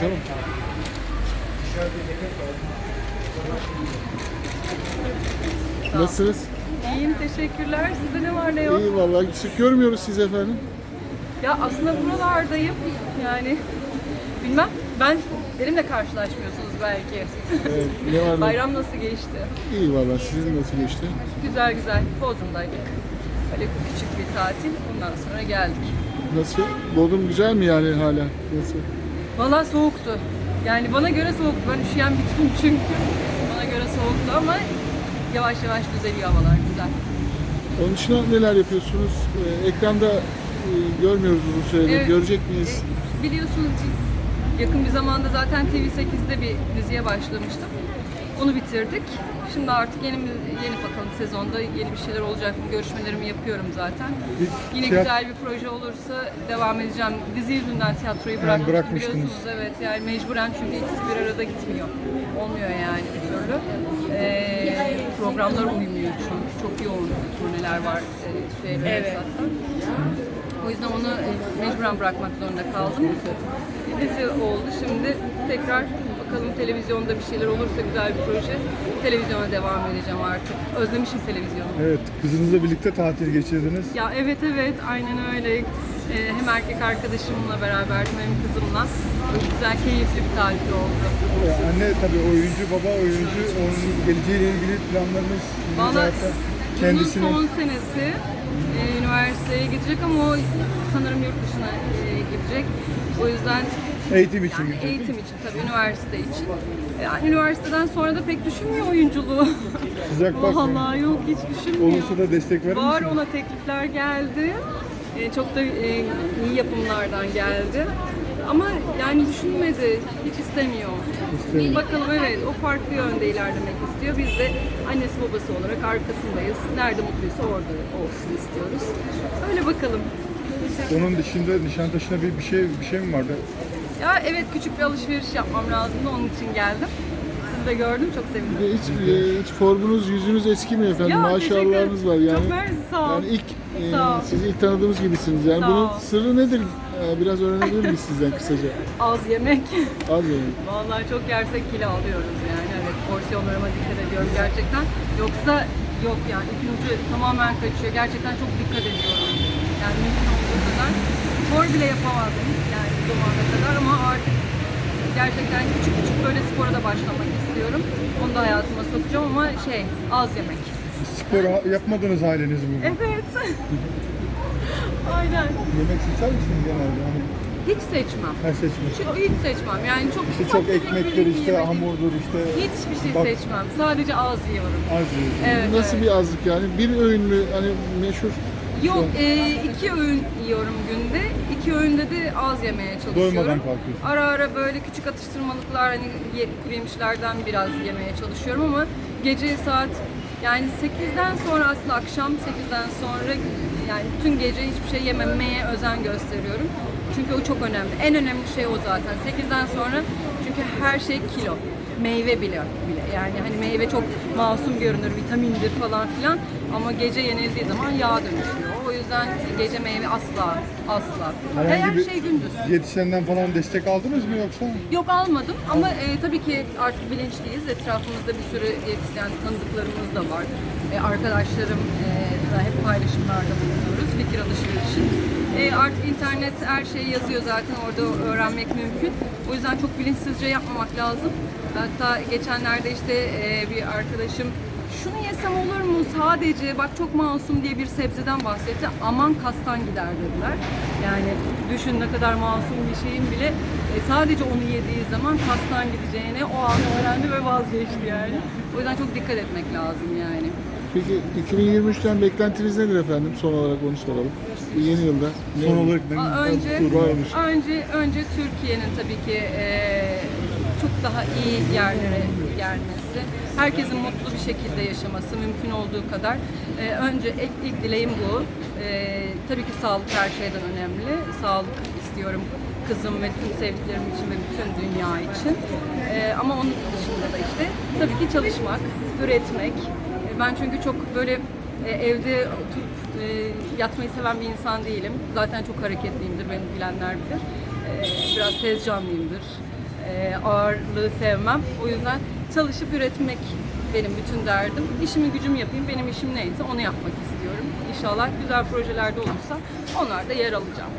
Tamam. Nasılsınız? İyiyim teşekkürler. Sizde ne var ne yok? İyi vallahi sık görmüyoruz sizi efendim. Ya aslında buralardayım. Yani bilmem. Ben benimle karşılaşmıyorsunuz belki. Evet, ne var ne? Bayram nasıl geçti? İyi vallahi sizin nasıl geçti? Güzel güzel. Bodrum'daydık. Böyle küçük bir tatil. Ondan sonra geldik. Nasıl? Bodrum güzel mi yani hala? Nasıl? Valla soğuktu. Yani bana göre soğuktu. Ben üşüyen bir tipim çünkü. Bana göre soğuktu ama yavaş yavaş düzeliyor havalar. Güzel. Onun dışında neler yapıyorsunuz? Ee, ekranda e, görmüyoruz uzun süredir. Evet. Görecek miyiz? E, biliyorsunuz yakın bir zamanda zaten TV8'de bir diziye başlamıştım. Onu bitirdik. Şimdi artık yeni yeni bakalım sezonda yeni bir şeyler olacak mı? Görüşmelerimi yapıyorum zaten. Bir Yine tiyat- güzel bir proje olursa devam edeceğim. Dizi yüzünden tiyatroyu bırakmıştım bırakmıştınız. biliyorsunuz. Evet yani mecburen çünkü ikisi bir arada gitmiyor. Olmuyor yani bir türlü. Ee, programlar uymuyor çünkü. Çok yoğun turneler var e, Süheyla Evet. zaten. O yüzden onu e, mecburen bırakmak zorunda kaldım. Dizi oldu. Şimdi tekrar bakalım televizyonda bir şeyler olursa güzel bir proje. Televizyona devam edeceğim artık. Özlemişim televizyonu. Evet, kızınızla birlikte tatil geçirdiniz. Ya evet evet aynen öyle. Ee, hem erkek arkadaşımla beraberdim hem kızımla. Güzel, keyifli bir tatil oldu. Ee, Anne tabii oyuncu, baba oyuncu. Onun geleceğiyle ilgili planlarınız Valla zaten bunun kendisini son senesi e, üniversiteye gidecek ama o sanırım yurt dışına e, gidecek. O yüzden eğitim için yani gidecek. eğitim için tabii üniversite için. Yani üniversiteden sonra da pek düşünmüyor oyunculuğu. Sıcak bakmayın. Vallahi yok hiç düşünmüyor. Olursa da destek verir Var misiniz? ona teklifler geldi. E, çok da e, iyi yapımlardan geldi. Ama yani düşünmedi, hiç istemiyor. İstemiyor. Bakalım evet, o farklı yönde ilerlemek istiyor. Biz de annesi babası olarak arkasındayız. Nerede mutluysa orada olsun istiyoruz. Öyle bakalım. Onun dışında Nişantaşı'na bir, bir şey bir şey mi vardı? Ya evet küçük bir alışveriş yapmam lazımdı, onun için geldim. Sizi de gördüm, çok sevindim. Hiç, e, hiç formunuz, yüzünüz eskimiyor efendim. Ya, Maşallahınız var yani. Çok mersi, sağ ol. Yani ilk e, Sağ ol. sizi ilk tanıdığımız gibisiniz. Yani Sağ bunun ol. sırrı nedir? Ee, Biraz öğrenebilir miyiz sizden kısaca? Az yemek. Az yani. Vallahi çok yersek kilo alıyoruz yani. Evet porsiyonlarıma dikkat ediyorum gerçekten. Yoksa yok yani ipin ucu tamamen kaçıyor. Gerçekten çok dikkat ediyorum. Yani mümkün olduğu kadar. Spor bile yapamadım yani bu zamana kadar ama artık gerçekten küçük küçük böyle spora da başlamak istiyorum. Onu da hayatıma sokacağım ama şey az yemek. Spor ha- yapmadınız aileniz bugün. Evet. Aynen. Yemek seçer misiniz genelde? Hani Hiç seçmem. her seçmek. Çünkü hiç seçmem. Yani çok İşte ufak çok tefek ekmektir iki işte yemek- hamurdur işte Hiçbir şey Bak- seçmem. Sadece az yiyorum. az yiyorsun. Evet, Nasıl evet. bir azlık yani? Bir öğün mü? Hani meşhur Yok, e, iki öğün yiyorum günde. İki öğünde de az yemeye çalışıyorum. Doymadan kalkıyorsun. Ara ara böyle küçük atıştırmalıklar hani ye- kuru yemişlerden biraz yemeye çalışıyorum ama gece saat yani 8'den sonra aslında akşam 8'den sonra yani bütün gece hiçbir şey yememeye özen gösteriyorum. Çünkü o çok önemli. En önemli şey o zaten. 8'den sonra çünkü her şey kilo. Meyve bile bile. Yani hani meyve çok masum görünür, vitamindir falan filan ama gece yenildiği zaman yağ dönüşüyor. Yüzden gece meyve asla asla. Herhangi Her bir şey gündüz. Diyetisyenden falan destek aldınız mı yoksa? Yok almadım ama e, tabii ki artık bilinçliyiz. Etrafımızda bir sürü diyetisyen tanıdıklarımız da var. E, arkadaşlarım e, da hep paylaşımlarda bulunuyoruz fikir alışverişi. E, artık internet her şeyi yazıyor zaten orada öğrenmek mümkün. O yüzden çok bilinçsizce yapmamak lazım. Hatta geçenlerde işte e, bir arkadaşım şunu yesem olur mu sadece bak çok masum diye bir sebzeden bahsetti. Aman kastan gider dediler. Yani düşün ne kadar masum bir şeyin bile e, sadece onu yediği zaman kastan gideceğini o an öğrendi ve vazgeçti yani. O yüzden çok dikkat etmek lazım yani. Peki 2023'ten beklentiniz nedir efendim? Son olarak onu soralım. Bu Yeni yılda. ne- Son olarak ne? Önce önce önce Türkiye'nin tabii ki eee, çok daha iyi yerlere gelmesi, herkesin mutlu bir şekilde yaşaması mümkün olduğu kadar. Eee, önce ilk, ilk dileğim bu. Eee, tabii ki sağlık her şeyden önemli. Sağlık istiyorum kızım ve tüm sevdiklerim için ve bütün dünya için. Eee, ama onun dışında da işte tabii ki çalışmak, üretmek. E, Ben çünkü çok böyle e, evde oturup e, yatmayı seven bir insan değilim. Zaten çok hareketliyimdir, beni bilenler bilir. E, biraz tez canlıyımdır. e, ağırlığı sevmem. O yüzden çalışıp üretmek benim bütün derdim. İşimi gücümü yapayım. Benim işim neyse onu yapmak istiyorum. İnşallah güzel projelerde olursa onlarda yer alacağım.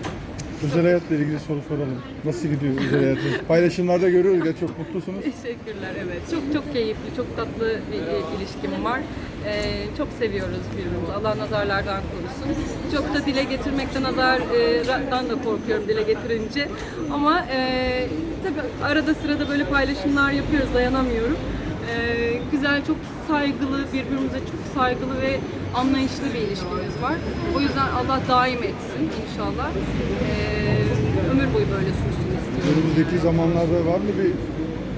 Özel hayatla ilgili soru soralım. Nasıl gidiyor özel hayatınız? Paylaşımlarda görüyoruz ya çok mutlusunuz. Teşekkürler evet. Çok çok keyifli, çok tatlı bir bir ilişkim var. Ee, çok seviyoruz birbirimizi. Allah nazarlardan korusun. Çok da dile getirmekten nazardan da korkuyorum dile getirince. Ama e, tabii arada sırada böyle paylaşımlar yapıyoruz, dayanamıyorum. Ee, güzel, çok saygılı, birbirimize çok saygılı ve anlayışlı bir ilişkimiz var. O yüzden Allah daim etsin inşallah. Ee, ömür boyu böyle sürsün istiyorum. Önümüzdeki zamanlarda var mı bir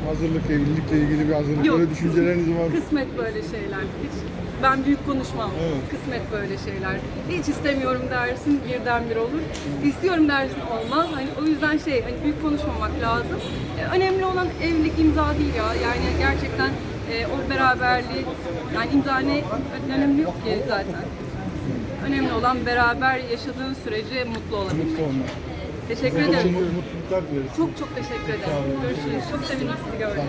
hazırlık, evlilikle ilgili bir hazırlık? Yok. Öyle düşünceleriniz var mı? Kısmet böyle şeyler. Hiç ben büyük konuşmam. Evet. Kısmet böyle şeyler. Hiç istemiyorum dersin birdenbire olur. İstiyorum dersin olmaz. Hani o yüzden şey hani büyük konuşmamak lazım. E, önemli olan evlilik imza değil ya. Yani gerçekten e, o beraberliği yani imza ne önemli yok ki zaten. Önemli olan beraber yaşadığın sürece mutlu olabilmek. Mutlu olmak. Teşekkür ederim. mutluluklar. Çok çok teşekkür ederim. Görüşürüz. Çok sevindim sizi görmek.